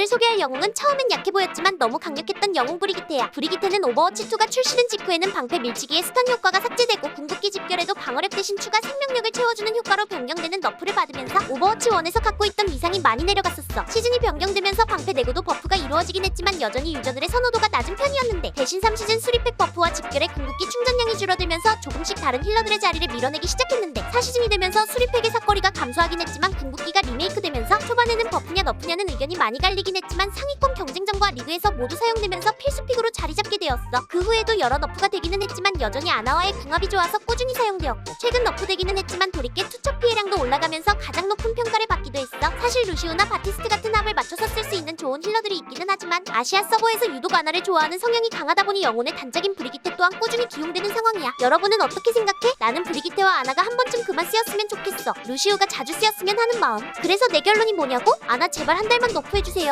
오늘 소개할 영웅은 처음엔 약해 보였지만 너무 강력했던 영웅 브리기테야. 브리기테는 오버워치2가 출시된 직후에는 방패 밀치기의 스턴 효과가 삭제되고 궁극기 집결에도 방어력 대신 추가 생명력을 채워주는 효과로 변경되는 너프를 받으면서 오버워치1에서 갖고 있던 위상이 많이 내려갔었어. 시즌이 변경되면서 방패 내구도 버프가 이루어지긴 했지만 여전히 유저들의 선호도가 낮은 편이었는데 대신 3시즌 수리팩 버프와 집결의 궁극기 충전량이 줄어들면서 조금씩 다른 힐러들의 자리를 밀어내기 시작했는데 4시즌이 되면서 수리팩의 사거리가 감소하긴 했지만 궁극기가 리메이크되면서 버프냐 너프냐는 의견이 많이 갈리긴 했지만 상위권 경쟁전과 리그에서 모두 사용되면서 필수픽으로 자리 잡게 되었어. 그 후에도 여러 너프가 되기는 했지만 여전히 아나와의 궁합이 좋아서 꾸준히 사용되었고 최근 너프 되기는 했지만 돌이켜 투척 피해량도 올라가면서 가장 높은 평가를 받기도 했어. 사실 루시우나 바티스트 같은 합을 맞춰서 쓸 수 있는 좋은 힐러들이 있기는 하지만 아시아 서버에서 유독 아나를 좋아하는 성향이 강하다 보니 영혼의 단짝인 브리기테 또한 꾸준히 기용되는 상황이야. 여러분은 어떻게 생각해? 나는 브리기테와 아나가 한 번쯤 그만 쓰였으면 좋겠어. 루시우가 자주 쓰였으면 하는 마음. 그래서 내 결론이 뭐냐고? 아나 제발 한 달만 너프해주세요.